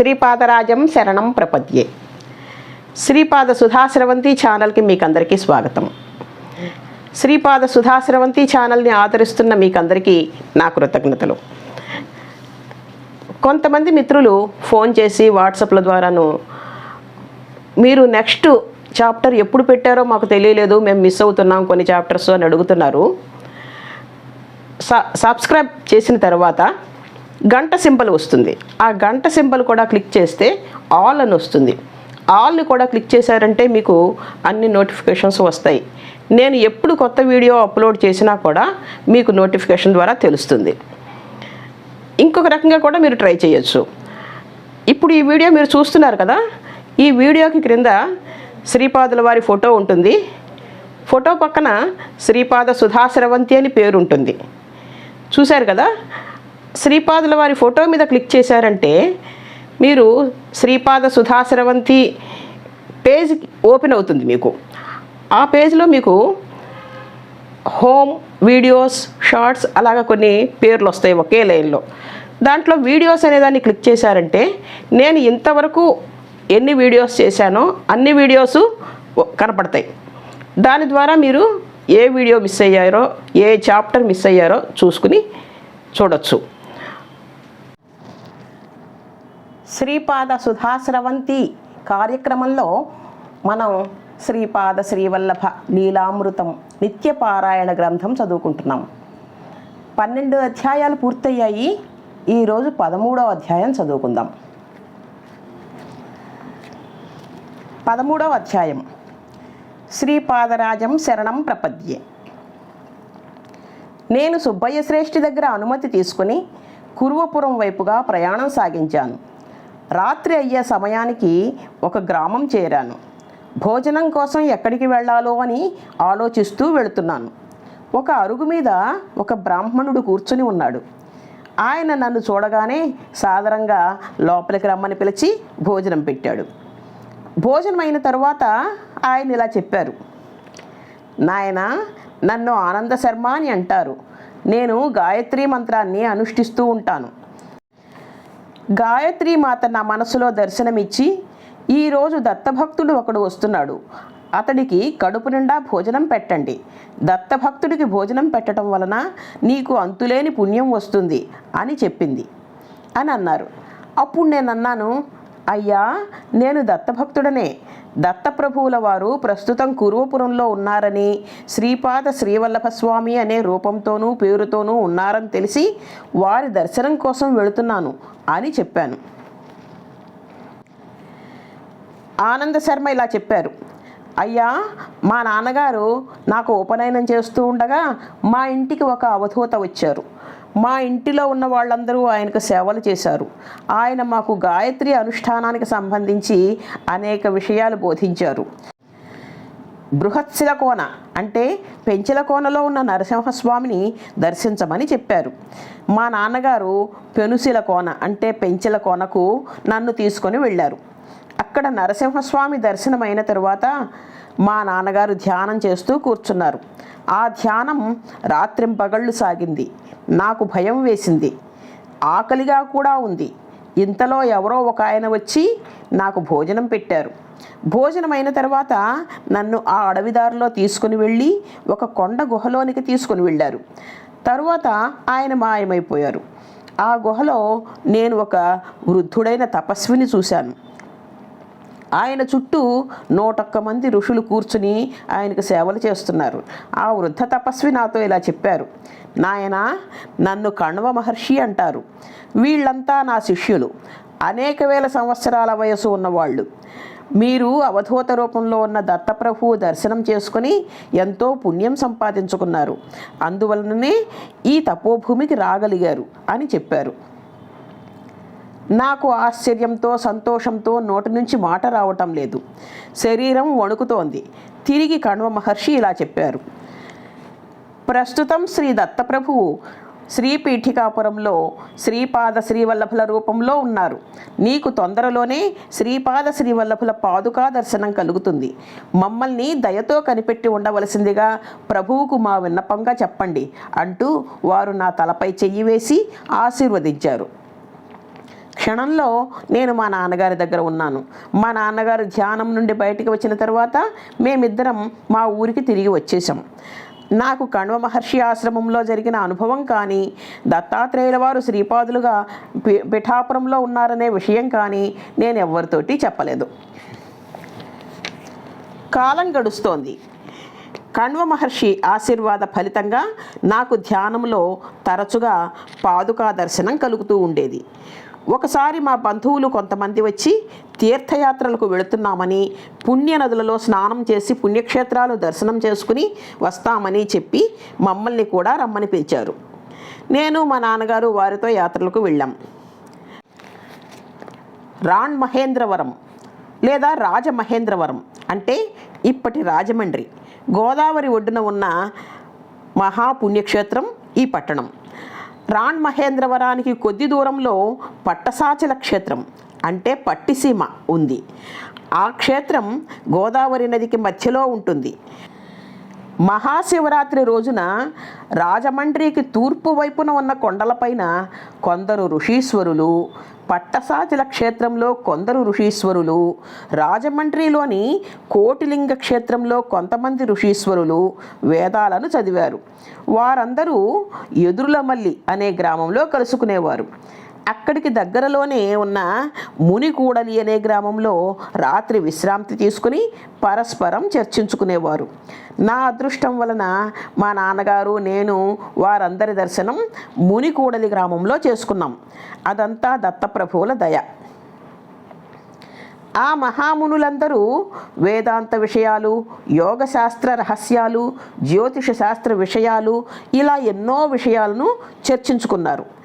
శ్రీపాదరాజం శరణం ప్రపద్యే. శ్రీపాద సుధాశ్రవంతి ఛానల్కి మీకు అందరికీ స్వాగతం. శ్రీపాద సుధాశ్రవంతి ఛానల్ని ఆదరిస్తున్న మీకందరికీ నా కృతజ్ఞతలు. కొంతమంది మిత్రులు ఫోన్ చేసి వాట్సాప్ల ద్వారాను మీరు నెక్స్ట్ చాప్టర్ ఎప్పుడు పెట్టారో మాకు తెలియలేదు మేము మిస్ అవుతున్నాం కొన్ని చాప్టర్స్ అని అడుగుతున్నారు. స- సబ్స్క్రైబ్ చేసిన తర్వాత గంట సింబల్ వస్తుంది. ఆ గంట సింబల్ కూడా క్లిక్ చేస్తే ఆల్ అని వస్తుంది. ఆల్ని కూడా క్లిక్ చేశారంటే మీకు అన్ని నోటిఫికేషన్స్ వస్తాయి. నేను ఎప్పుడు కొత్త వీడియో అప్లోడ్ చేసినా కూడా మీకు నోటిఫికేషన్ ద్వారా తెలుస్తుంది. ఇంకొక రకంగా కూడా మీరు ట్రై చేయొచ్చు. ఇప్పుడు ఈ వీడియో మీరు చూస్తున్నారు కదా? ఈ వీడియోకి క్రింద శ్రీపాదుల వారి ఫోటో ఉంటుంది. ఫోటో పక్కన శ్రీపాద సుధాశ్రవంతి అని పేరు ఉంటుంది చూశారు కదా? శ్రీపాదుల వారి ఫోటో మీద క్లిక్ చేశారంటే మీరు శ్రీపాద సుధాశ్రవంతి పేజ్ ఓపెన్ అవుతుంది మీకు. ఆ పేజ్లో మీకు హోమ్ వీడియోస్ షార్ట్స్ అలాగ కొన్ని పేర్లు వస్తాయి ఒకే లైన్లో. దాంట్లో వీడియోస్ అనేదాన్ని క్లిక్ చేశారంటే నేను ఇంతవరకు ఎన్ని వీడియోస్ చేశానో అన్ని వీడియోస్ కనపడతాయి. దాని ద్వారా మీరు ఏ వీడియో మిస్ అయ్యారో ఏ చాప్టర్ మిస్ అయ్యారో చూసుకుని చూడొచ్చు. శ్రీపాద సుధాశ్రవంతి కార్యక్రమంలో మనం శ్రీపాద శ్రీవల్లభ లీలామృతం నిత్యపారాయణ గ్రంథం చదువుకుంటున్నాం. పన్నెండు అధ్యాయాలు పూర్తయ్యాయి. ఈరోజు పదమూడవ అధ్యాయం చదువుకుందాం. పదమూడవ అధ్యాయం. శ్రీపాదరాజం శరణం ప్రపద్యే. నేను సుబ్బయ్య శ్రేష్ఠి దగ్గర అనుమతి తీసుకుని కురువపురం వైపుగా ప్రయాణం సాగించాను. రాత్రి అయ్యే సమయానికి ఒక గ్రామం చేరాను. భోజనం కోసం ఎక్కడికి వెళ్ళాలో అని ఆలోచిస్తూ వెళుతున్నాను. ఒక అరుగు మీద ఒక బ్రాహ్మణుడు కూర్చుని ఉన్నాడు. ఆయన నన్ను చూడగానే సాధారణంగా లోపలికి రమ్మని పిలిచి భోజనం పెట్టాడు. భోజనం అయిన తరువాత ఆయన ఇలా చెప్పారు. నాయన నన్ను ఆనంద శర్మ అని అంటారు. నేను గాయత్రి మంత్రాన్ని అనుష్ఠిస్తూ ఉంటాను. గాయత్రి మాత నా మనసులో దర్శనమిచ్చి ఈరోజు దత్తభక్తుడు ఒకడు వస్తున్నాడు. అతడికి కడుపు నిండా భోజనం పెట్టండి. దత్తభక్తుడికి భోజనం పెట్టడం వలన నీకు అంతులేని పుణ్యం వస్తుంది అని చెప్పింది. అని అన్నారు. అప్పుడు నేను అన్నాను అయ్యా నేను దత్తభక్తుడనే. దత్తప్రభువుల వారు ప్రస్తుతం కురువపురంలో ఉన్నారని శ్రీపాద శ్రీవల్లభ స్వామి అనే రూపంతోనూ పేరుతోనూ ఉన్నారని తెలిసి వారి దర్శనం కోసం వెళుతున్నాను అని చెప్పాను. ఆనంద శర్మ ఇలా చెప్పారు. అయ్యా మా నాన్నగారు నాకు ఉపనయనం చేస్తూ ఉండగా మా ఇంటికి ఒక అవధూత వచ్చారు. మా ఇంటిలో ఉన్న వాళ్ళందరూ ఆయనకు సేవలు చేశారు. ఆయన మాకు గాయత్రి అనుష్ఠానానికి సంబంధించి అనేక విషయాలు బోధించారు. బృహత్శిలకోన అంటే పెంచల కోనలో ఉన్న నరసింహస్వామిని దర్శించమని చెప్పారు. మా నాన్నగారు పెనుశిల కోన అంటే పెంచల కోనకు నన్ను తీసుకొని వెళ్ళారు. అక్కడ నరసింహస్వామి దర్శనం అయిన తరువాత మా నాన్నగారు ధ్యానం చేస్తూ కూర్చున్నారు. ఆ ధ్యానం రాత్రింపగళ్ళు సాగింది. నాకు భయం వేసింది. ఆకలిగా కూడా ఉంది. ఇంతలో ఎవరో ఒక ఆయన వచ్చి నాకు భోజనం పెట్టారు. భోజనం అయిన తర్వాత నన్ను ఆ అడవిదారిలో తీసుకుని వెళ్ళి ఒక కొండ గుహలోనికి తీసుకుని వెళ్ళారు. తరువాత ఆయన మాయమైపోయారు. ఆ గుహలో నేను ఒక వృద్ధుడైన తపస్విని చూశాను. ఆయన చుట్టూ నూటొక్క మంది ఋషులు కూర్చుని ఆయనకు సేవలు చేస్తున్నారు. ఆ వృద్ధ తపస్వి నాతో ఇలా చెప్పారు. నాయన నన్ను కణ్వ మహర్షి అంటారు. వీళ్ళంతా నా శిష్యులు. అనేక వేల సంవత్సరాల వయసు ఉన్నవాళ్ళు. మీరు అవధూత రూపంలో ఉన్న దత్తప్రభువు దర్శనం చేసుకుని ఎంతో పుణ్యం సంపాదించుకున్నారు. అందువలననే ఈ తపోభూమికి రాగలిగారు అని చెప్పారు. నాకు ఆశ్చర్యంతో సంతోషంతో నోటి నుంచి మాట రావటం లేదు. శరీరం వణుకుతోంది. తిరిగి కణ్వ మహర్షి ఇలా చెప్పారు. ప్రస్తుతం శ్రీ దత్తప్రభువు శ్రీపీఠికాపురంలో శ్రీపాద శ్రీవల్లభుల రూపంలో ఉన్నారు. నీకు తొందరలోనే శ్రీపాద శ్రీవల్లభుల పాదుకా దర్శనం కలుగుతుంది. మమ్మల్ని దయతో కనిపెట్టి ఉండవలసిందిగా ప్రభువుకు మా విన్నపంగా చెప్పండి అంటూ వారు నా తలపై చెయ్యి వేసి ఆశీర్వదించారు. క్షణంలో నేను మా నాన్నగారి దగ్గర ఉన్నాను. మా నాన్నగారు ధ్యానం నుండి బయటికి వచ్చిన తర్వాత మేమిద్దరం మా ఊరికి తిరిగి వచ్చేసాం నాకు కణ్వ మహర్షి ఆశ్రమంలో జరిగిన అనుభవం కానీ దత్తాత్రేయుల వారు శ్రీపాదులుగా పిఠాపురంలో ఉన్నారనే విషయం కానీ నేను ఎవరితోటి చెప్పలేదు. కాలం గడుస్తోంది. కణ్వ మహర్షి ఆశీర్వాద ఫలితంగా నాకు ధ్యానంలో తరచుగా పాదుకా దర్శనం కలుగుతూ ఉండేది. ఒకసారి మా బంధువులు కొంతమంది వచ్చి తీర్థయాత్రలకు వెళుతున్నామని పుణ్య నదులలో స్నానం చేసి పుణ్యక్షేత్రాలు దర్శనం చేసుకుని వస్తామని చెప్పి మమ్మల్ని కూడా రమ్మని పిలిచారు. నేను మా నాన్నగారు వారితో యాత్రలకు వెళ్ళాం. రాణ్ మహేంద్రవరం లేదా రాజమహేంద్రవరం అంటే ఇప్పటి రాజమండ్రి. గోదావరి ఒడ్డున ఉన్న మహాపుణ్యక్షేత్రం ఈ పట్టణం. రాణ్ మహేంద్రవరానికి కొద్ది దూరంలో పట్టసాచల క్షేత్రం అంటే పట్టిసీమ ఉంది. ఆ క్షేత్రం గోదావరి నదికి మధ్యలో ఉంటుంది. మహాశివరాత్రి రోజున రాజమండ్రికి తూర్పు వైపున ఉన్న కొండలపైన కొందరు ఋషీశ్వరులు పట్టసాచల క్షేత్రంలో కొందరు ఋషీశ్వరులు రాజమండ్రిలోని కోటిలింగ క్షేత్రంలో కొంతమంది ఋషీశ్వరులు వేదాలను చదివారు. వారందరూ ఎదురులమల్లి అనే గ్రామంలో కలుసుకునేవారు. అక్కడికి దగ్గరలోనే ఉన్న మునికూడలి అనే గ్రామంలో రాత్రి విశ్రాంతి తీసుకుని పరస్పరం చర్చించుకునేవారు. నా అదృష్టం వలన మా నాన్నగారు నేను వారందరి దర్శనం మునికూడలి గ్రామంలో చేసుకున్నాం. అదంతా దత్తప్రభువుల దయ. ఆ మహామునులందరూ వేదాంత విషయాలు యోగశాస్త్ర రహస్యాలు జ్యోతిష శాస్త్ర విషయాలు ఇలా ఎన్నో విషయాలను చర్చించుకున్నారు.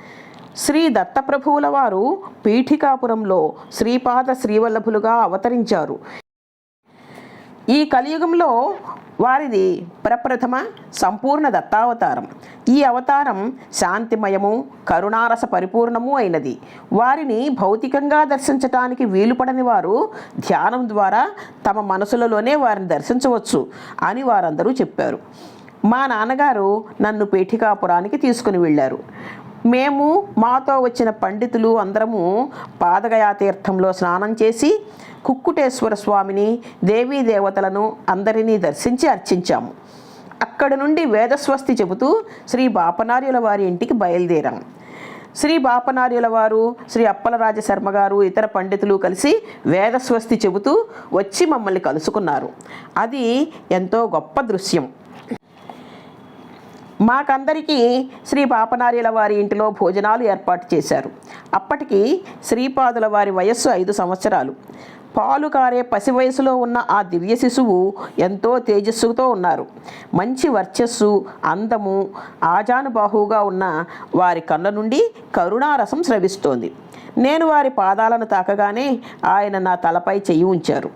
శ్రీ దత్తప్రభువుల వారు పీఠికాపురంలో శ్రీపాద శ్రీవల్లభులుగా అవతరించారు. ఈ కలియుగంలో వారిది ప్రప్రథమ సంపూర్ణ దత్తావతారం. ఈ అవతారం శాంతిమయము కరుణారస పరిపూర్ణము అయినది. వారిని భౌతికంగా దర్శించటానికి వీలుపడని వారు ధ్యానం ద్వారా తమ మనసులలోనే వారిని దర్శించవచ్చు అని వారందరూ చెప్పారు. మా నాన్నగారు నన్ను పీఠికాపురానికి తీసుకుని వెళ్ళారు. మేము మాతో వచ్చిన పండితులు అందరము పాదగయాతీర్థంలో స్నానం చేసి కుక్కుటేశ్వర స్వామిని దేవీ దేవతలను అందరినీ దర్శించి అర్చించాము. అక్కడి నుండి వేదస్వస్తి చెబుతూ శ్రీ బాపనార్యుల వారి ఇంటికి బయలుదేరాం. శ్రీ బాపనార్యుల వారు శ్రీ అప్పలరాజ శర్మ గారు ఇతర పండితులు కలిసి వేదస్వస్తి చెబుతూ వచ్చి మమ్మల్ని కలుసుకున్నారు. అది ఎంతో గొప్ప దృశ్యం. మాకందరికీ శ్రీ పాపనార్యుల వారి ఇంటిలో భోజనాలు ఏర్పాటు చేశారు. అప్పటికి శ్రీపాదుల వారి వయస్సు ఐదు సంవత్సరాలు. పాలు కారే పసి వయసులో ఉన్న ఆ దివ్య శిశువు ఎంతో తేజస్సుతో ఉన్నారు. మంచి వర్చస్సు అందము ఆజానుబాహువుగా ఉన్న వారి కళ్ళ నుండి కరుణారసం స్రవిస్తోంది. నేను వారి పాదాలను తాకగానే ఆయన నా తలపై చెయ్యి ఉంచారు.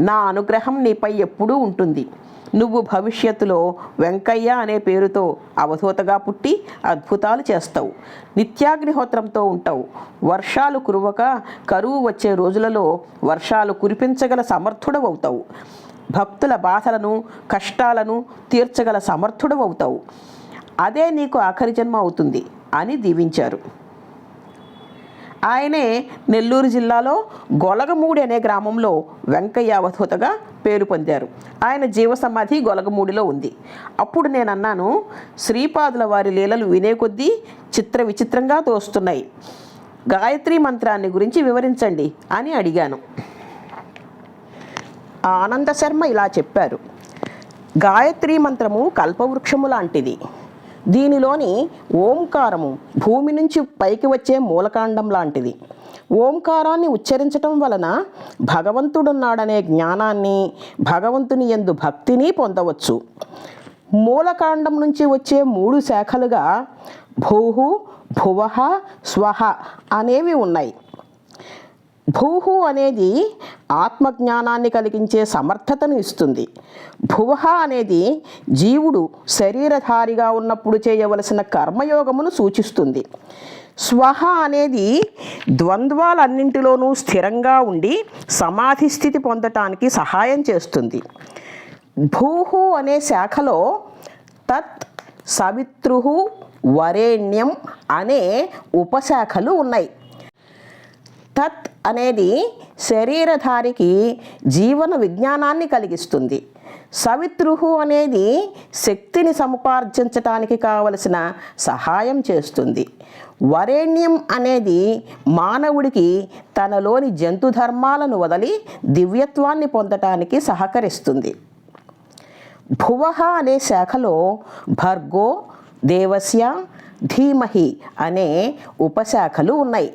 నా అనుగ్రహం నీపై ఎప్పుడూ ఉంటుంది. నువ్వు భవిష్యత్తులో వెంకయ్య అనే పేరుతో అవధూతగా పుట్టి అద్భుతాలు చేస్తావు. నిత్యాగ్నిహోత్రంతో ఉంటావు. వర్షాలు కురవక కరువు వచ్చే రోజులలో వర్షాలు కురిపించగల సమర్థుడవవుతావు భక్తుల బాధలను కష్టాలను తీర్చగల సమర్థుడవవుతావు అదే నీకు ఆఖరి జన్మ అవుతుంది అని దీవించారు. ఆయనే నెల్లూరు జిల్లాలో గొలగమూడి అనే గ్రామంలో వెంకయ్య అవధూతగా పేరు పొందారు. ఆయన జీవ సమాధి గొలగమూడిలో ఉంది. అప్పుడు నేను అన్నాను శ్రీపాదుల వారి లీలలు వినే కొద్దీ చిత్ర విచిత్రంగా తోస్తున్నాయి. గాయత్రి మంత్రాన్ని గురించి వివరించండి అని అడిగాను. ఆనంద శర్మ ఇలా చెప్పారు. గాయత్రి మంత్రము కల్పవృక్షము లాంటిది. దీనిలోని ఓంకారము భూమి నుంచి పైకి వచ్చే మూలకాండం లాంటిది. ఓంకారాన్ని ఉచ్చరించటం వలన భగవంతుడున్నాడనే జ్ఞానాన్ని భగవంతుని ఎందు భక్తిని పొందవచ్చు. మూలకాండం నుంచి వచ్చే మూడు శాఖలుగా భూహు భువహ స్వహ అనేవి ఉన్నాయి. భూహు అనేది ఆత్మజ్ఞానాన్ని కలిగించే సమర్థతను ఇస్తుంది. భువహ అనేది జీవుడు శరీరధారిగా ఉన్నప్పుడు చేయవలసిన కర్మయోగమును సూచిస్తుంది. స్వహ అనేది ద్వంద్వాలన్నింటిలోనూ స్థిరంగా ఉండి సమాధి స్థితి పొందటానికి సహాయం చేస్తుంది. భూహు అనే శాఖలో తత్ సవితృ వరేణ్యం అనే ఉపశాఖలు ఉన్నాయి. తత్ అనేది శరీరధారికి జీవన విజ్ఞానాన్ని కలిగిస్తుంది. సవితృహు అనేది శక్తిని సముపార్జించటానికి కావలసిన సహాయం చేస్తుంది. వరేణ్యం అనేది మానవుడికి తనలోని జంతు ధర్మాలను వదిలి దివ్యత్వాన్ని పొందటానికి సహకరిస్తుంది. భువహ అనే శాఖలో భర్గో దేవస్య ధీమహి అనే ఉపశాఖలు ఉన్నాయి.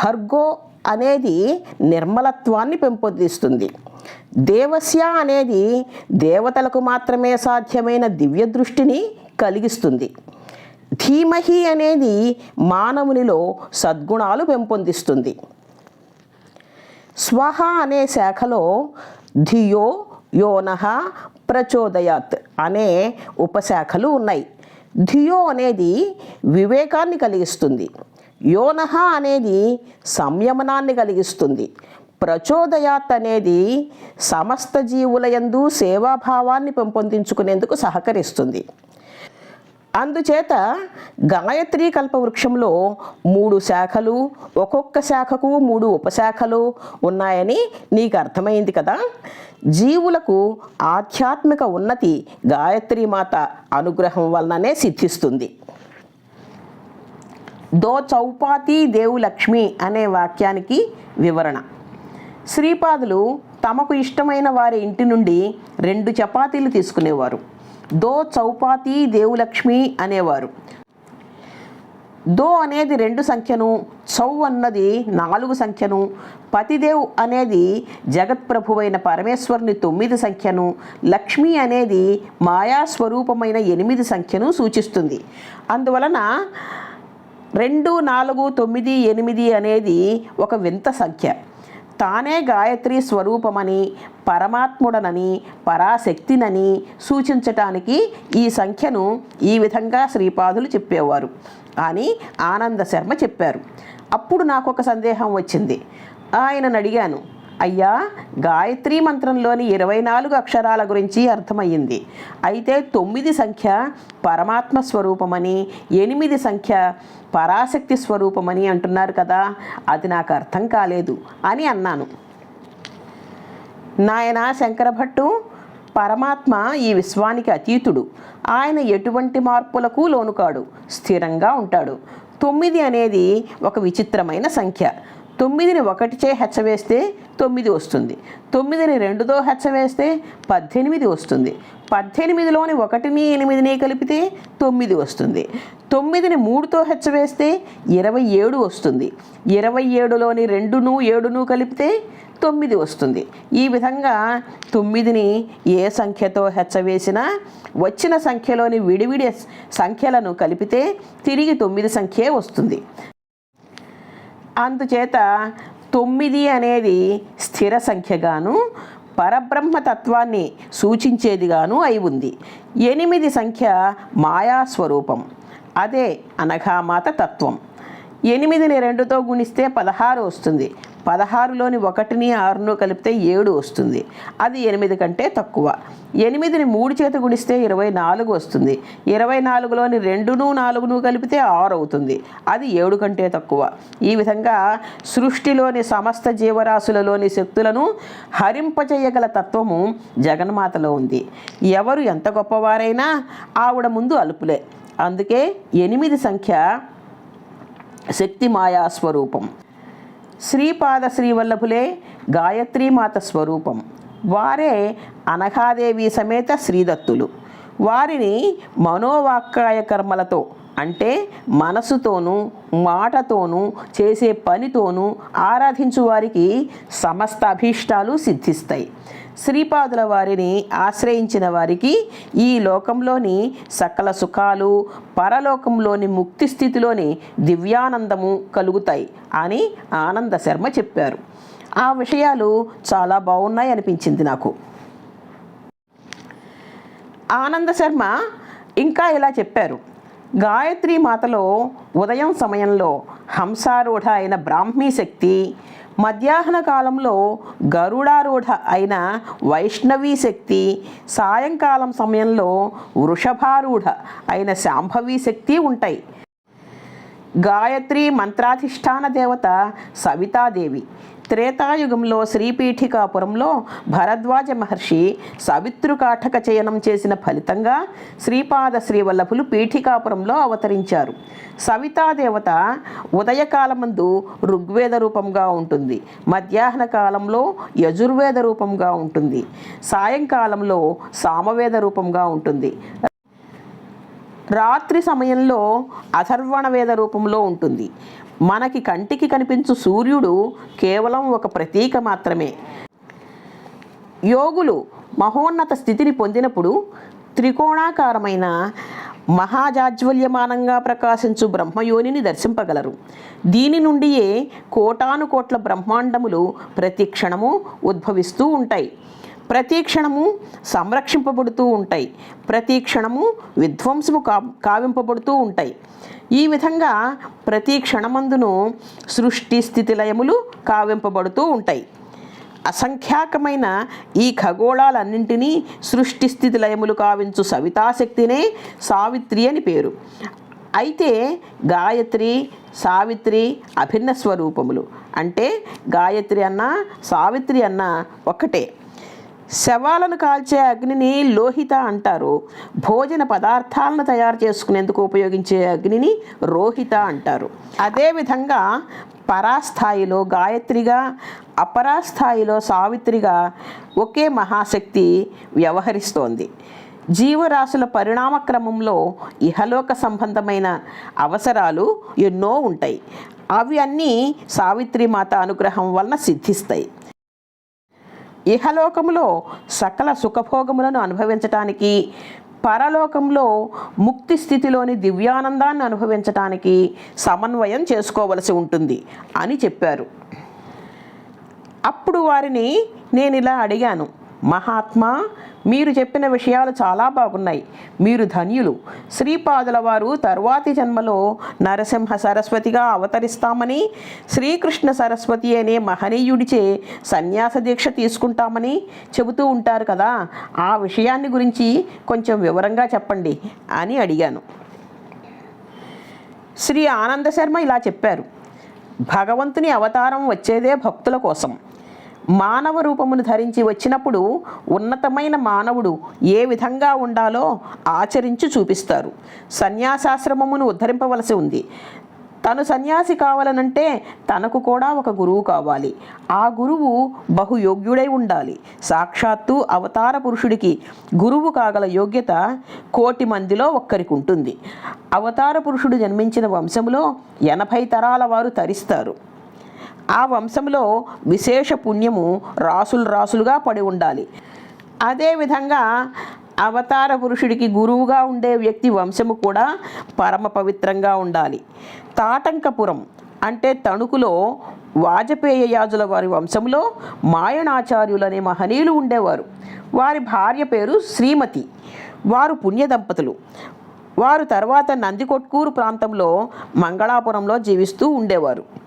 భర్గో అనేది నిర్మలత్వాన్ని పెంపొందిస్తుంది. దేవస్య అనేది దేవతలకు మాత్రమే సాధ్యమైన దివ్య దృష్టిని కలిగిస్తుంది. ధీమహి అనేది మానవునిలో సద్గుణాలు పెంపొందిస్తుంది. స్వహ అనే శాఖలో ధియో యోనః ప్రచోదయాత్ అనే ఉపశాఖలు ఉన్నాయి. ధియో అనేది వివేకాన్ని కలిగిస్తుంది. యోనః అనేది సంయమనాన్ని కలిగిస్తుంది. ప్రచోదయాత్ అనేది సమస్త జీవుల యందు సేవాభావాన్ని పెంపొందించుకునేందుకు సహకరిస్తుంది. అందుచేత గాయత్రీ కల్పవృక్షంలో మూడు శాఖలు ఒక్కొక్క శాఖకు మూడు ఉపశాఖలు ఉన్నాయని నీకు అర్థమైంది కదా? జీవులకు ఆధ్యాత్మిక ఉన్నతి గాయత్రీ మాత అనుగ్రహం వలననే సిద్ధిస్తుంది. దో చౌపాతి దేవు లక్ష్మి అనే వాక్యానికి వివరణ. శ్రీపాదులు తమకు ఇష్టమైన వారి ఇంటి నుండి రెండు చపాతీలు తీసుకునేవారు. దో చౌపాతి దేవులక్ష్మి అనేవారు. దో అనేది రెండు సంఖ్యను చౌ అన్నది నాలుగు సంఖ్యను పతిదేవ్ అనేది జగత్ప్రభువైన పరమేశ్వరుని తొమ్మిది సంఖ్యను లక్ష్మి అనేది మాయా స్వరూపమైన ఎనిమిది సంఖ్యను సూచిస్తుంది. అందువలన రెండు నాలుగు తొమ్మిది ఎనిమిది అనేది ఒక వింత సంఖ్య. తానే గాయత్రి స్వరూపమని పరమాత్ముడనని పరాశక్తినని సూచించటానికి ఈ సంఖ్యను ఈ విధంగా శ్రీపాదులు చెప్పేవారు. అని ఆనంద శర్మ చెప్పారు. అప్పుడు నాకు ఒక సందేహం వచ్చింది. ఆయనను అడిగాను అయ్యా గాయత్రి మంత్రంలోని ఇరవై నాలుగు అక్షరాల గురించి అర్థమయ్యింది. అయితే తొమ్మిది సంఖ్య పరమాత్మ స్వరూపమని ఎనిమిది సంఖ్య పరాశక్తి స్వరూపమని అంటున్నారు కదా అది నాకు అర్థం కాలేదు అని అన్నాను. నాయన శంకరభట్టు పరమాత్మ ఈ విశ్వానికి అతీతుడు. ఆయన ఎటువంటి మార్పులకు లోనుకాడు? స్థిరంగా ఉంటాడు. తొమ్మిది అనేది ఒక విచిత్రమైన సంఖ్య. తొమ్మిదిని ఒకటిచే హెచ్చవేస్తే తొమ్మిది వస్తుంది. తొమ్మిదిని రెండుతో హెచ్చవేస్తే పద్దెనిమిది వస్తుంది. పద్దెనిమిదిలోని ఒకటిని ఎనిమిదిని కలిపితే తొమ్మిది వస్తుంది. తొమ్మిదిని మూడుతో హెచ్చవేస్తే ఇరవై ఏడు వస్తుంది. ఇరవై ఏడులోని రెండును ఏడును కలిపితే తొమ్మిది వస్తుంది. ఈ విధంగా తొమ్మిదిని ఏ సంఖ్యతో హెచ్చవేసినా వచ్చిన సంఖ్యలోని విడివిడి సంఖ్యలను కలిపితే తిరిగి తొమ్మిది సంఖ్యే వస్తుంది. అందుచేత తొమ్మిది అనేది స్థిర సంఖ్యగాను పరబ్రహ్మతత్వాన్ని సూచించేదిగాను అయి ఉంది. ఎనిమిది సంఖ్య మాయాస్వరూపం అదే అనఘామాత తత్వం. ఎనిమిదిని రెండుతో గుణిస్తే పదహారు వస్తుంది. పదహారులోని ఒకటిని ఆరును కలిపితే ఏడు వస్తుంది. అది ఎనిమిది కంటే తక్కువ. ఎనిమిదిని మూడు చేత గుణిస్తే ఇరవై నాలుగు వస్తుంది. ఇరవై నాలుగులోని రెండును నాలుగును కలిపితే ఆరు అవుతుంది. అది ఏడు కంటే తక్కువ. ఈ విధంగా సృష్టిలోని సమస్త జీవరాశులలోని శక్తులను హరింపచేయగల తత్వము జగన్మాతలో ఉంది. ఎవరు ఎంత గొప్పవారైనా ఆవిడ ముందు అలుపులే. అందుకే ఎనిమిది సంఖ్య శక్తి మాయా స్వరూపం. శ్రీపాద శ్రీవల్లభులే గాయత్రీమాత స్వరూపం. వారే అనఘాదేవి సమేత శ్రీదత్తులు. వారిని మనోవాక్కాయ కర్మలతో అంటే మనసుతోనూ మాటతోనూ చేసే పనితోనూ ఆరాధించు వారికి సమస్త అభీష్టాలు సిద్ధిస్తాయి. శ్రీపాదుల వారిని ఆశ్రయించిన వారికి ఈ లోకంలోని సకల సుఖాలు పరలోకంలోని ముక్తి స్థితిలోని దివ్యానందము కలుగుతాయి అని ఆనంద శర్మ చెప్పారు. ఆ విషయాలు చాలా బాగున్నాయి అనిపించింది నాకు. ఆనంద శర్మ ఇంకా ఇలా చెప్పారు. గాయత్రి మాతలో ఉదయం సమయంలో హంసారూఢ అయిన బ్రాహ్మీ శక్తి మధ్యాహ్న కాలంలో గరుడారూఢ అయిన వైష్ణవీ శక్తి సాయంకాలం సమయంలో వృషభారూఢ అయిన శాంభవీ శక్తి ఉంటాయి. గాయత్రి మంత్రాధిష్టాన దేవత సవితాదేవి త్రేతాయుగంలో శ్రీపీఠికాపురంలో భరద్వాజ మహర్షి సవితృకాఠక చయనం చేసిన ఫలితంగా శ్రీపాద శ్రీవల్లభులు పీఠికాపురంలో అవతరించారు. సవితాదేవత ఉదయకాలమందు ఋగ్వేద రూపంగా ఉంటుంది. మధ్యాహ్న కాలంలో యజుర్వేద రూపంగా ఉంటుంది. సాయంకాలంలో సామవేద రూపంగా ఉంటుంది. రాత్రి సమయంలో అథర్వణ వేద రూపంలో ఉంటుంది. మనకి కంటికి కనిపించు సూర్యుడు కేవలం ఒక ప్రతీక మాత్రమే. యోగులు మహోన్నత స్థితిని పొందినప్పుడు త్రికోణాకారమైన మహాజాజ్వల్యమానంగా ప్రకాశించు బ్రహ్మయోనిని దర్శింపగలరు. దీని నుండియే కోటాను కోట్ల బ్రహ్మాండములు ప్రతి క్షణము ఉద్భవిస్తూ ఉంటాయి. ప్రతి క్షణము సంరక్షింపబడుతూ ఉంటాయి. ప్రతి క్షణము విధ్వంసము కా కావింపబడుతూ ఉంటాయి. ఈ విధంగా ప్రతి క్షణమందును సృష్టి స్థితి లయములు కావింపబడుతూ ఉంటాయి. అసంఖ్యాకమైన ఈ ఖగోళాలన్నింటినీ సృష్టి స్థితి లయములు కావించు సవితాశక్తినే సావిత్రి అని పేరు. అయితే గాయత్రి సావిత్రి అభిన్న స్వరూపములు అంటే గాయత్రి అన్న సావిత్రి అన్న ఒక్కటే శవాలను కాల్చే అగ్నిని లోహిత అంటారు. భోజన పదార్థాలను తయారు చేసుకునేందుకు ఉపయోగించే అగ్నిని రోహిత అంటారు. అదేవిధంగా పరాస్థాయిలో గాయత్రిగా అపరాస్థాయిలో సావిత్రిగా ఒకే మహాశక్తి వ్యవహరిస్తోంది. జీవరాశుల పరిణామ క్రమంలో ఇహలోక సంబంధమైన అవసరాలు ఎన్నో ఉంటాయి. అవి అన్నీ సావిత్రి మాత అనుగ్రహం వలన సిద్ధిస్తాయి. ఇహలోకంలో సకల సుఖభోగములను అనుభవించటానికి పరలోకంలో ముక్తి స్థితిలోని దివ్యానందాన్ని అనుభవించటానికి సమన్వయం చేసుకోవలసి ఉంటుంది అని చెప్పారు. అప్పుడు వారిని నేను ఇలా అడిగాను మహాత్మా మీరు చెప్పిన విషయాలు చాలా బాగున్నాయి. మీరు ధన్యులు. శ్రీపాదుల వారు తరువాతి జన్మలో నరసింహ సరస్వతిగా అవతరిస్తామని శ్రీకృష్ణ సరస్వతి అనే మహనీయుడిచే సన్యాస దీక్ష తీసుకుంటామని చెబుతూ ఉంటారు కదా. ఆ విషయాన్ని గురించి కొంచెం వివరంగా చెప్పండి అని అడిగాను. శ్రీ ఆనంద శర్మ ఇలా చెప్పారు. భగవంతుని అవతారం వచ్చేదే భక్తుల కోసం. మానవ రూపమును ధరించి వచ్చినప్పుడు ఉన్నతమైన మానవుడు ఏ విధంగా ఉండాలో ఆచరించి చూపిస్తారు. సన్యాసాశ్రమమును ఉద్ధరింపవలసి ఉంది. తను సన్యాసి కావాలనంటే తనకు కూడా ఒక గురువు కావాలి. ఆ గురువు బహుయోగ్యుడై ఉండాలి. సాక్షాత్తు అవతార పురుషుడికి గురువు కాగల యోగ్యత కోటి మందిలో ఒక్కరికి ఉంటుంది అవతార పురుషుడు జన్మించిన వంశంలో ఎనభై తరాల వారు తరిస్తారు. ఆ వంశంలో విశేష పుణ్యము రాసులు రాసులుగా పడి ఉండాలి. అదేవిధంగా అవతార పురుషుడికి గురువుగా ఉండే వ్యక్తి వంశము కూడా పరమ పవిత్రంగా ఉండాలి. తాటంకపురం అంటే తణుకులో వాజపేయ యాజుల వారి వంశంలో మాయణాచార్యులనే మహనీయులు ఉండేవారు. వారి భార్య పేరు శ్రీమతి. వారు పుణ్య దంపతులు. వారు తర్వాత నందికొట్కూరు ప్రాంతంలో మంగళాపురంలో జీవిస్తూ ఉండేవారు.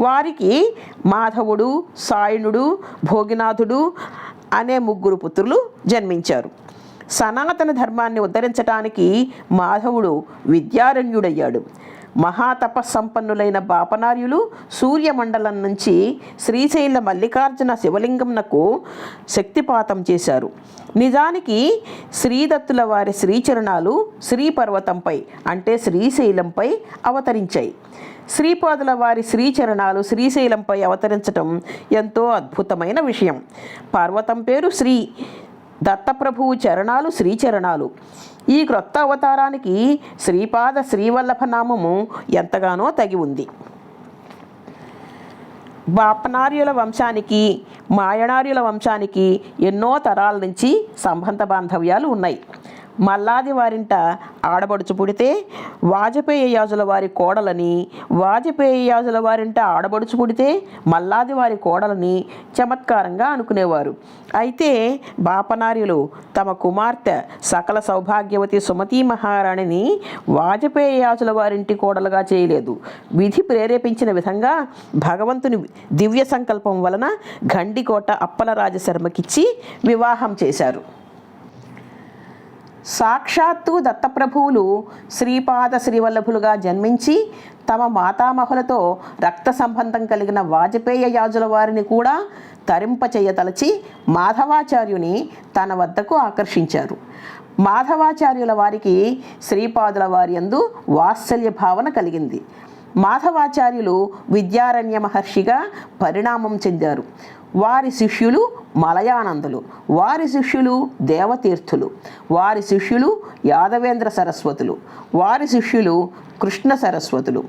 వారికి మాధవుడు సాయుణుడు భోగినాథుడు అనే ముగ్గురు పుత్రులు జన్మించారు. సనాతన ధర్మాన్ని ఉద్ధరించడానికి మాధవుడు విద్యారణ్యుడయ్యాడు. మహాతపస్సంపన్నులైన బాపనార్యులు సూర్యమండలం నుంచి శ్రీశైల మల్లికార్జున శివలింగంనకు శక్తిపాతం చేశారు. నిజానికి శ్రీదత్తుల వారి శ్రీచరణాలు శ్రీపర్వతంపై అంటే శ్రీశైలంపై అవతరించాయి. శ్రీపాదుల వారి శ్రీచరణాలు శ్రీశైలంపై అవతరించటం ఎంతో అద్భుతమైన విషయం. పర్వతం పేరు శ్రీ దత్తప్రభువు చరణాలు శ్రీచరణాలు. ఈ క్రొత్త అవతారానికి శ్రీపాద శ్రీవల్లభ నామము ఎంతగానో తగి ఉంది. బాపనార్యుల వంశానికి మాయనార్యుల వంశానికి ఎన్నో తరాల నుంచి సంబంధ బాంధవ్యాలు ఉన్నాయి. మల్లాది వారింట ఆడబడుచు పుడితే వాజపేయ యాజుల వారి కోడలని వాజపేయ యాజుల వారింట ఆడబడుచు పుడితే మల్లాది వారి కోడలని చమత్కారంగా అనుకునేవారు. అయితే బాపనార్యులు తమ కుమార్తె సకల సౌభాగ్యవతి సుమతి మహారాణిని వాజపేయ యాజుల వారింటి కోడలుగా చేయలేదు. విధి ప్రేరేపించిన విధంగా భగవంతుని దివ్య సంకల్పం వలన గండికోట అప్పల రాజశర్మకిచ్చి వివాహం చేశారు. సాక్షాత్తు దత్తప్రభువులు శ్రీపాద శ్రీవల్లభులుగా జన్మించి తమ మాతామహులతో రక్త సంబంధం కలిగిన వాజపేయ యాజుల వారిని కూడా తరింపచేయతలచి మాధవాచార్యుని తన వద్దకు ఆకర్షించారు. మాధవాచార్యుల వారికి శ్రీపాదుల వారి యందు వాత్సల్య భావన కలిగింది. మాధవాచార్యులు విద్యారణ్య మహర్షిగా పరిణామం చెందారు. వారి శిష్యులు మలయానందులు వారి శిష్యులు దేవతీర్థులు వారి శిష్యులు యాదవేంద్ర సరస్వతులు వారి శిష్యులు కృష్ణ సరస్వతులు.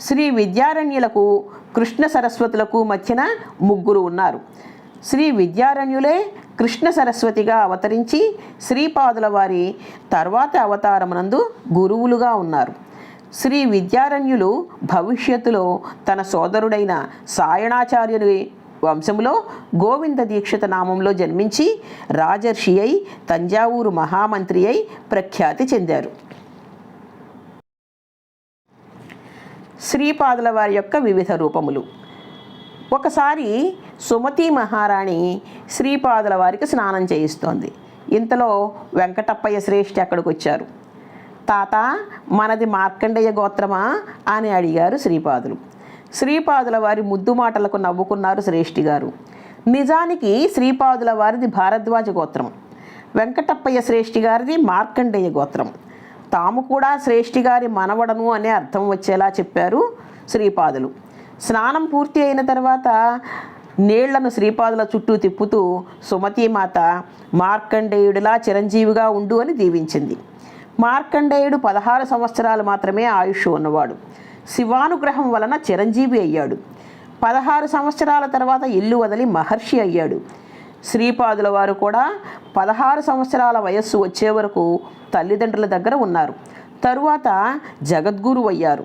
శ్రీ విద్యారణ్యులకు కృష్ణ సరస్వతులకు మధ్యన ముగ్గురు ఉన్నారు. శ్రీ విద్యారణ్యులే కృష్ణ సరస్వతిగా అవతరించి శ్రీపాదుల వారి తర్వాత అవతారమునందు గురువులుగా ఉన్నారు. శ్రీ విద్యారణ్యులు భవిష్యత్తులో తన సోదరుడైన సాయణాచార్యుని వంశంలో గోవింద దీక్షిత నామంలో జన్మించి రాజర్షి అయి తంజావూరు మహామంత్రి అయి ప్రఖ్యాతి చెందారు. శ్రీపాదుల వారి యొక్క వివిధ రూపములు. ఒకసారి సుమతి మహారాణి శ్రీపాదుల వారికి స్నానం చేయిస్తోంది. ఇంతలో వెంకటప్పయ్య శ్రేష్ఠి అక్కడికి వచ్చారు తాత మనది మార్కండేయ గోత్రమా? అని అడిగారు శ్రీపాదులు. శ్రీపాదుల వారి ముద్దు మాటలకు నవ్వుకున్నారు శ్రేష్ఠి గారు. నిజానికి శ్రీపాదుల వారిది భారద్వాజ గోత్రం. వెంకటప్పయ్య శ్రేష్ఠి గారిది మార్కండేయ గోత్రం. తాము కూడా శ్రేష్ఠి గారి మనవడను అనే అర్థం వచ్చేలా చెప్పారు శ్రీపాదులు. స్నానం పూర్తి అయిన తర్వాత నీళ్ళను శ్రీపాదుల చుట్టూ తిప్పుతూ సుమతీమాత మార్కండేయుడిలా చిరంజీవిగా ఉండు అని దీవించింది. మార్కండేయుడు పదహారు సంవత్సరాలు మాత్రమే ఆయుష్ ఉన్నవాడు. శివానుగ్రహం వలన చిరంజీవి అయ్యాడు. పదహారు సంవత్సరాల తర్వాత ఇల్లు వదిలి మహర్షి అయ్యాడు. శ్రీపాదుల వారు కూడా పదహారు సంవత్సరాల వయస్సు వచ్చే వరకు తల్లిదండ్రుల దగ్గర ఉన్నారు. తరువాత జగద్గురు అయ్యారు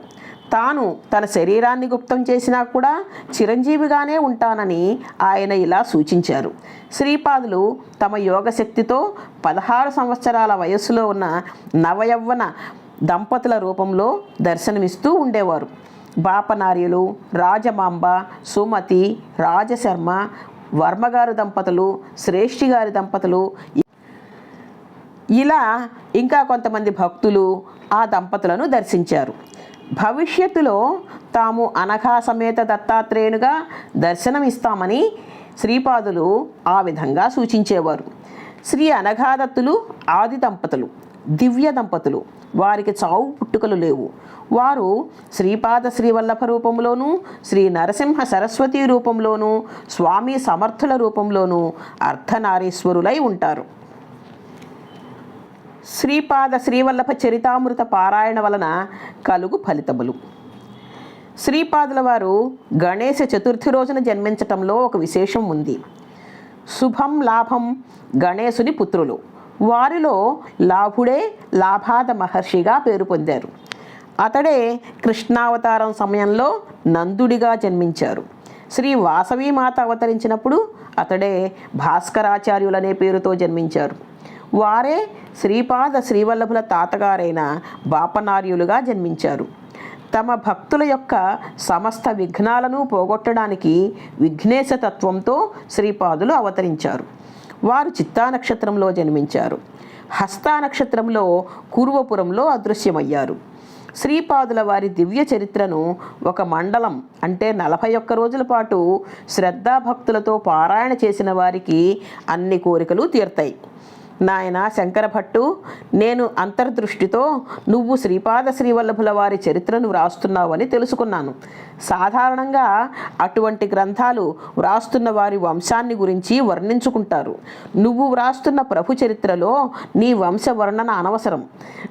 తాను తన శరీరాన్ని గుప్తం చేసినా కూడా చిరంజీవిగానే ఉంటానని ఆయన ఇలా సూచించారు. శ్రీపాదులు తమ యోగశక్తితో పదహారు సంవత్సరాల వయస్సులో ఉన్న నవయవ్వన దంపతుల రూపంలో దర్శనమిస్తూ ఉండేవారు. బాపనార్యులు రాజమాంబ సుమతి రాజశర్మ వర్మగారు దంపతులు శ్రేష్ఠి గారి దంపతులు ఇలా ఇంకా కొంతమంది భక్తులు ఆ దంపతులను దర్శించారు. భవిష్యత్తులో తాము అనఘా సమేత దత్తాత్రేయునిగా దర్శనమిస్తామని శ్రీపాదులు ఆ విధంగా సూచించేవారు. శ్రీ అనఘాదత్తులు ఆది దంపతులు దివ్య దంపతులు వారికి చావు పుట్టుకలు లేవు. వారు శ్రీపాద శ్రీవల్లభ రూపంలోనూ శ్రీ నరసింహ సరస్వతి రూపంలోనూ స్వామి సమర్థుల రూపంలోనూ అర్ధనారీశ్వరులై ఉంటారు. శ్రీపాద శ్రీవల్లభ చరితామృత పారాయణ వలన కలుగు ఫలితములు. శ్రీపాదుల వారు గణేశ చతుర్థి రోజున జన్మించటంలో ఒక విశేషం ఉంది. శుభం లాభం గణేశుని పుత్రులు. వారిలో లాభుడే లాభాద మహర్షిగా పేరు పొందారు. అతడే కృష్ణావతారం సమయంలో నందుడిగా జన్మించారు. శ్రీ వాసవీమాత అవతరించినప్పుడు అతడే భాస్కరాచార్యులనే పేరుతో జన్మించారు. వారే శ్రీపాద శ్రీవల్లభుల తాతగారైన బాపనార్యులుగా జన్మించారు. తమ భక్తుల యొక్క సమస్త విఘ్నాలను పోగొట్టడానికి విఘ్నేశ తత్వంతో శ్రీపాదులు అవతరించారు. వారు చిత్తా నక్షత్రంలో జన్మించారు. హస్తా నక్షత్రంలో కూర్వపురంలో అదృశ్యమయ్యారు. శ్రీపాదుల వారి దివ్య చరిత్రను ఒక మండలం అంటే నలభై ఒక్క రోజుల పాటు శ్రద్ధాభక్తులతో పారాయణ చేసిన వారికి అన్ని కోరికలు తీర్తాయి. నాయన శంకర భట్టు నేను అంతర్దృష్టితో నువ్వు శ్రీపాద శ్రీవల్లభుల వారి చరిత్రను వ్రాస్తున్నావని తెలుసుకున్నాను. సాధారణంగా అటువంటి గ్రంథాలు వ్రాస్తున్న వారి వంశాన్ని గురించి వర్ణించుకుంటారు. నువ్వు వ్రాస్తున్న ప్రభు చరిత్రలో నీ వంశ వర్ణన అనవసరం.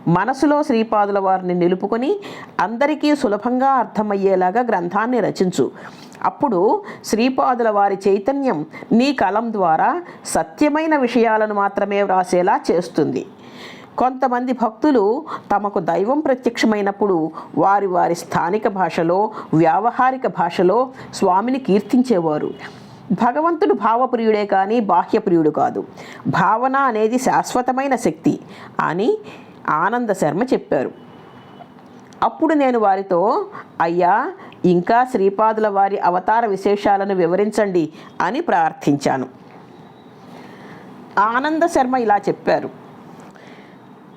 మనసులో శ్రీపాదుల వారిని నిలుపుకొని అందరికీ సులభంగా అర్థమయ్యేలాగా గ్రంథాన్ని రచించు. అప్పుడు శ్రీపాదుల వారి చైతన్యం నీ కలం ద్వారా సత్యమైన విషయాలను మాత్రమే వ్రాసేలా చేస్తుంది. కొంతమంది భక్తులు తమకు దైవం ప్రత్యక్షమైనప్పుడు వారి వారి స్థానిక భాషలో వ్యావహారిక భాషలో స్వామిని కీర్తించేవారు. భగవంతుడు భావప్రియుడే కానీ బాహ్యప్రియుడు కాదు. భావన అనేది శాశ్వతమైన శక్తి అని ఆనంద శర్మ చెప్పారు. అప్పుడు నేను వారితో అయ్యా ఇంకా శ్రీపాదుల వారి అవతార విశేషాలను వివరించండి అని ప్రార్థించాను. ఆనంద శర్మ ఇలా చెప్పారు.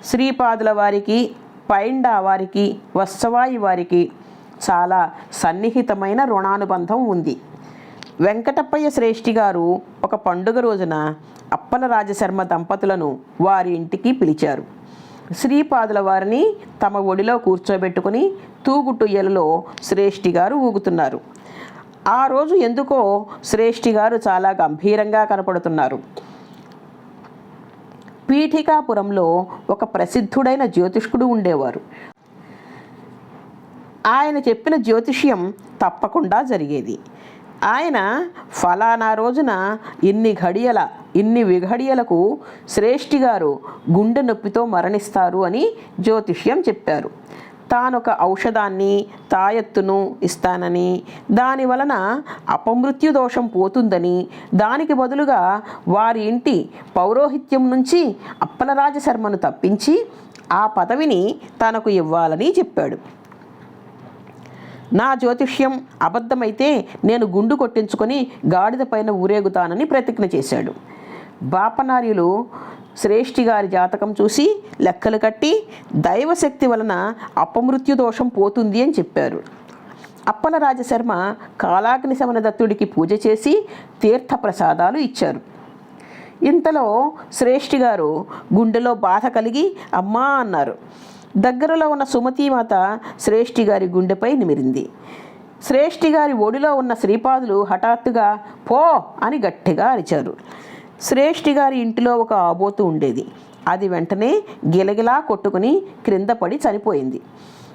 శ్రీపాదుల వారికి పైండా వారికి వత్సవాయి వారికి చాలా సన్నిహితమైన రుణానుబంధం ఉంది. వెంకటప్పయ్య శ్రేష్ఠి గారు ఒక పండుగ రోజున అప్పల రాజశర్మ దంపతులను వారి ఇంటికి పిలిచారు. శ్రీపాదుల వారిని తమ ఒడిలో కూర్చోబెట్టుకుని తూగుటుయ్యలలో శ్రేష్ఠి గారు ఊగుతున్నారు. ఆ రోజు ఎందుకో శ్రేష్ఠి గారు చాలా గంభీరంగా కనపడుతున్నారు. పీఠికాపురంలో ఒక ప్రసిద్ధుడైన జ్యోతిష్కుడు ఉండేవారు. ఆయన చెప్పిన జ్యోతిష్యం తప్పకుండా జరిగేది. ఆయన ఫలానా రోజున ఇన్ని ఘడియల ఇన్ని విఘడియలకు శ్రేష్ఠి గారు గుండె నొప్పితో మరణిస్తారు అని జ్యోతిష్యం చెప్పారు. తానొక ఔషధాన్ని తాయెత్తును ఇస్తానని దాని వలన అపమృత్యు దోషం పోతుందని దానికి బదులుగా వారి ఇంటి పౌరోహిత్యం నుంచి అప్పలరాజ శర్మను తప్పించి ఆ పదవిని తనకు ఇవ్వాలని చెప్పాడు. నా జ్యోతిష్యం అబద్ధమైతే నేను గుండు కొట్టించుకొని గాడిద పైన ఊరేగుతానని ప్రతిజ్ఞ చేశాడు. బాపనార్యులు శ్రేష్ఠి గారి జాతకం చూసి లెక్కలు కట్టి దైవశక్తి వలన అపమృత్యు దోషం పోతుంది అని చెప్పారు. అప్పల రాజశర్మ కాలాగ్ని శమన దత్తుడికి పూజ చేసి తీర్థ ప్రసాదాలు ఇచ్చారు. ఇంతలో శ్రేష్ఠి గారు గుండెలో బాధ కలిగి అమ్మా అన్నారు. దగ్గరలో ఉన్న సుమతీమాత శ్రేష్ఠి గారి గుండెపై నిమిరింది. శ్రేష్ఠి గారి ఒడిలో ఉన్న శ్రీపాదులు హఠాత్తుగా పో అని గట్టిగా అరిచారు. శ్రేష్ఠి గారి ఇంటిలో ఒక ఆబోతు ఉండేది. అది వెంటనే గిలగిలా కొట్టుకుని క్రింద పడి చనిపోయింది.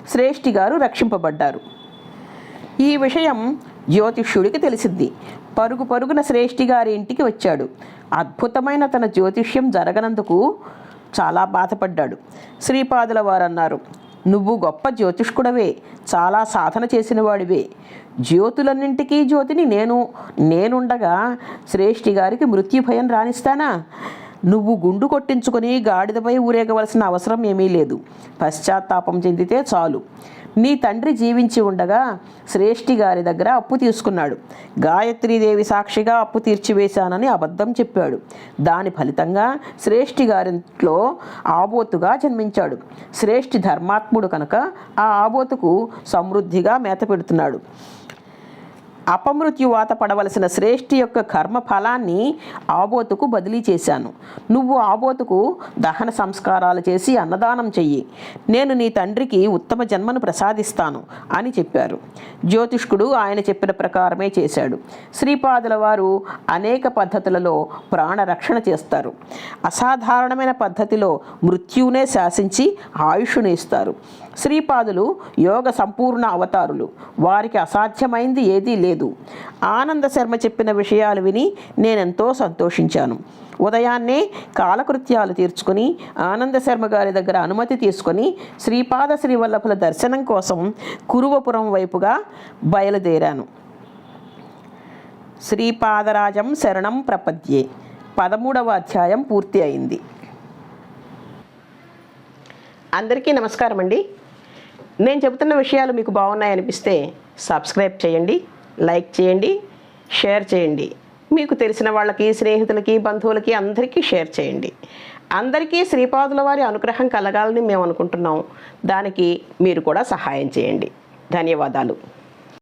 శ్రేష్ఠి గారు రక్షింపబడ్డారు. ఈ విషయం జ్యోతిష్యుడికి తెలిసింది పరుగు పరుగున శ్రేష్ఠి గారి ఇంటికి వచ్చాడు. అద్భుతమైన తన జ్యోతిష్యం జరగనందుకు చాలా బాధపడ్డాడు. శ్రీపాదుల వారు అన్నారు నువ్వు గొప్ప జ్యోతిష్కుడవే చాలా సాధన చేసిన వాడివే జ్యోతులన్నింటికీ జ్యోతిని నేను నేనుండగా శ్రేష్ఠి గారికి మృత్యు భయం రాణిస్తానా నువ్వు గుండు కొట్టించుకొని గాడిదపై ఊరేగవలసిన అవసరం ఏమీ లేదు. పశ్చాత్తాపం చెందితే చాలు. నీ తండ్రి జీవించి ఉండగా శ్రేష్ఠి గారి దగ్గర అప్పు తీసుకున్నాడు. గాయత్రీదేవి సాక్షిగా అప్పు తీర్చివేశానని అబద్ధం చెప్పాడు. దాని ఫలితంగా శ్రేష్ఠి గారింట్లో ఆబోతుగా జన్మించాడు. శ్రేష్ఠి ధర్మాత్ముడు కనుక ఆ ఆబోతుకు సమృద్ధిగా మేత పెడుతున్నాడు. అపమృత్యువాత పడవలసిన శ్రేష్ఠి యొక్క కర్మ ఫలాన్ని ఆబోతుకు బదిలీ చేశాను. నువ్వు ఆబోతుకు దహన సంస్కారాలు చేసి అన్నదానం చెయ్యి. నేను నీ తండ్రికి ఉత్తమ జన్మను ప్రసాదిస్తాను అని చెప్పారు. జ్యోతిష్కుడు ఆయన చెప్పిన ప్రకారమే చేశాడు. శ్రీపాదుల వారు అనేక పద్ధతులలో ప్రాణరక్షణ చేస్తారు. అసాధారణమైన పద్ధతిలో మృత్యువునే శాసించి ఆయుష్ను ఇస్తారు. శ్రీపాదులు యోగ సంపూర్ణ అవతారులు. వారికి అసాధ్యమైంది ఏదీ లేదు. ఆనంద శర్మ చెప్పిన విషయాలు విని నేనెంతో సంతోషించాను. ఉదయాన్నే కాలకృత్యాలు తీర్చుకొని ఆనంద శర్మ గారి దగ్గర అనుమతి తీసుకొని శ్రీపాద శ్రీవల్లభుల దర్శనం కోసం కురువపురం వైపుగా బయలుదేరాను. శ్రీపాదరాజం శరణం ప్రపద్యే. పదమూడవ అధ్యాయం పూర్తి అయింది. అందరికీ నమస్కారం అండి నేను చెబుతున్న విషయాలు మీకు బాగున్నాయనిపిస్తే సబ్స్క్రైబ్ చేయండి లైక్ చేయండి షేర్ చేయండి. మీకు తెలిసిన వాళ్ళకి స్నేహితులకి బంధువులకి అందరికీ షేర్ చేయండి. అందరికీ శ్రీపాదుల వారి అనుగ్రహం కలగాలని మేము అనుకుంటున్నాం. దానికి మీరు కూడా సహాయం చేయండి. ధన్యవాదాలు.